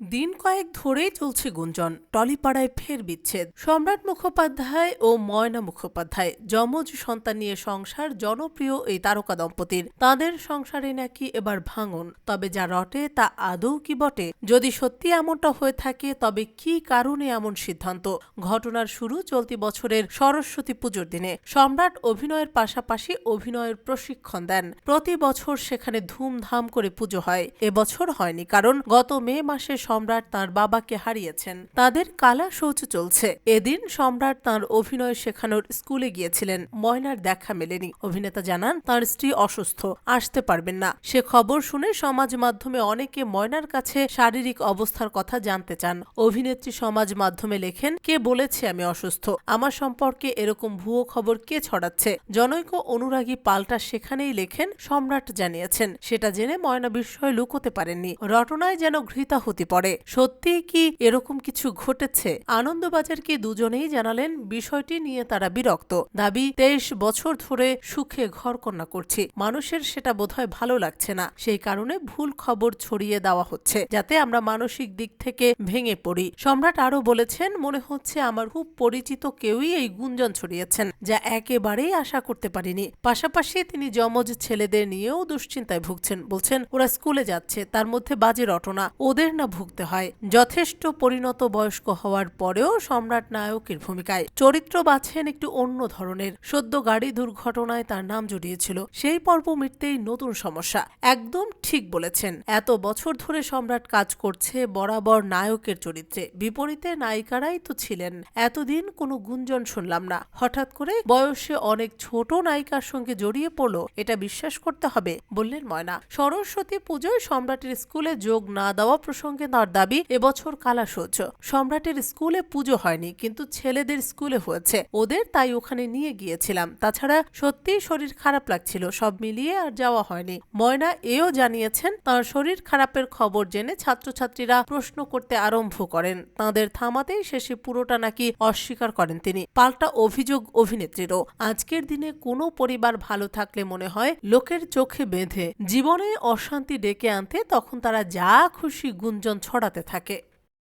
দিন কয়েক ধরেই চলছে গুঞ্জন, টলিপাড়ায় ফের বিচ্ছেদ। সম্রাট মুখোপাধ্যায় ও ময়না মুখোপাধ্যায়, যমজ সন্তান নিয়ে সংসার, জনপ্রিয় এই তারকা দম্পতির। তাদের সংসারে নাকি এবার ভাঙন, তবে যা রটে তা আদৌ কি বটে? যদি সত্যি এমনটা হয়ে থাকে, তবে কি কারণে এমন সিদ্ধান্ত? ঘটনার শুরু চলতি বছরের সরস্বতী পুজোর দিনে সম্রাট অভিনয়ের পাশাপাশি অভিনয়ের প্রশিক্ষণ দেন। প্রতি বছর সেখানে ধুমধাম করে পুজো হয়। এবছর হয়নি, কারণ গত মে মাসে সম্রাট তার বাবাকে হারিয়েছেন। তাদের কালা শৌচ চলছে। এদিন সম্রাট তার অভিনয় শেখানোর স্কুলে গিয়েছিলেন। ময়নার দেখা মেলেনি। অভিনেতা জানান, তার স্ত্রী অসুস্থ, আসতে পারবেন না। সে খবর শুনে সমাজ মাধ্যমে অনেকে ময়নার কাছে শারীরিক অবস্থার কথা জানতে চান। অভিনেত্রী সমাজ মাধ্যমে লেখেন, কে বলেছে আমি অসুস্থ? আমার সম্পর্কে এরকম ভুয়ো খবর কে ছড়াচ্ছে? জনৈক অনুরাগী পাল্টা সেখানেই লেখেন, সম্রাট জানিয়েছেন। সেটা জেনে ময়না বিস্ময় লুকোতে পারেননি। রটনায় যেন ঘৃতাহুতি পড়ে। সত্যি কি এরকম কিছু ঘটেছে? আনন্দবাজারকে দুজনেই জানালেন, বিষয়টি নিয়ে তারা বিরক্ত। দাবি, তেইশ বছর ধরে সুখে ঘরকন্যা করছি। মানুষের সেটা বোধহয় ভালো লাগছে না। সেই কারণে ভুল খবর ছড়িয়ে দেওয়া হচ্ছে, যাতে আমরা মানসিক দিক থেকে ভেঙে পড়ি। সম্রাট আরও বলেছেন, মনে হচ্ছে আমার খুব পরিচিত কেউই এই গুঞ্জন ছড়িয়েছেন, যা একেবারেই আশা করতে পারিনি। পাশাপাশি তিনি যমজ ছেলেদের নিয়েও দুশ্চিন্তায় ভুগছেন। বলছেন, ওরা স্কুলে যাচ্ছে, তার মধ্যে বাজে রটনা। ওদের না ভুগতে হয়। যথেষ্ট পরিণত বয়স্ক হওয়ার পরেও সম্রাট নায়কের ভূমিকায় চরিত্র বাছেন একটু অন্য ধরনের। সদ্য গাড়ি দুর্ঘটনায় তার নাম জড়িয়েছিল। সেই পর্ব মিটতেই নতুন সমস্যা। একদম ঠিক বলেছেন। এত বছর ধরে সম্রাট কাজ করছে বরাবর নায়কের চরিত্রে। বিপরীতে নায়িকারাই তো ছিলেন। এতদিন কোনো গুঞ্জন শুনলাম না। হঠাৎ করে বয়সে অনেক ছোট নায়িকার সঙ্গে জড়িয়ে পড়ল। এটা বিশ্বাস করতে হবে, বললেন ময়না। সরস্বতী পুজোয় সম্রাটের স্কুলে যোগ না দেওয়া প্রসঙ্গে তার দাবি, এবছর কালা সহ্য সম্রাটের স্কুলে পুজো হয়নি, কিন্তু ছেলেদের স্কুলে হয়েছে। ওদের তাই ওখানে নিয়ে গিয়েছিলাম। তাছাড়া সত্যিই শরীর খারাপ লাগছিল, সব মিলিয়ে আর যাওয়া হয়নি। ময়না এও জানিয়েছেন, তার শরীর খারাপের খবর জেনে ছাত্রছাত্রীরা প্রশ্ন করতে আরম্ভ করেন। তাদের থামাতেই শেষে পুরোটা নাকি অস্বীকার করেন তিনি। পাল্টা অভিযোগ অভিনেত্রীরও। আজকের দিনে কোনো পরিবার ভালো থাকলে মনে হয় লোকের চোখে বেঁধে। জীবনে অশান্তি ডেকে আনতে তখন তারা যা খুশি গুঞ্জন ছড়াতে থাকে।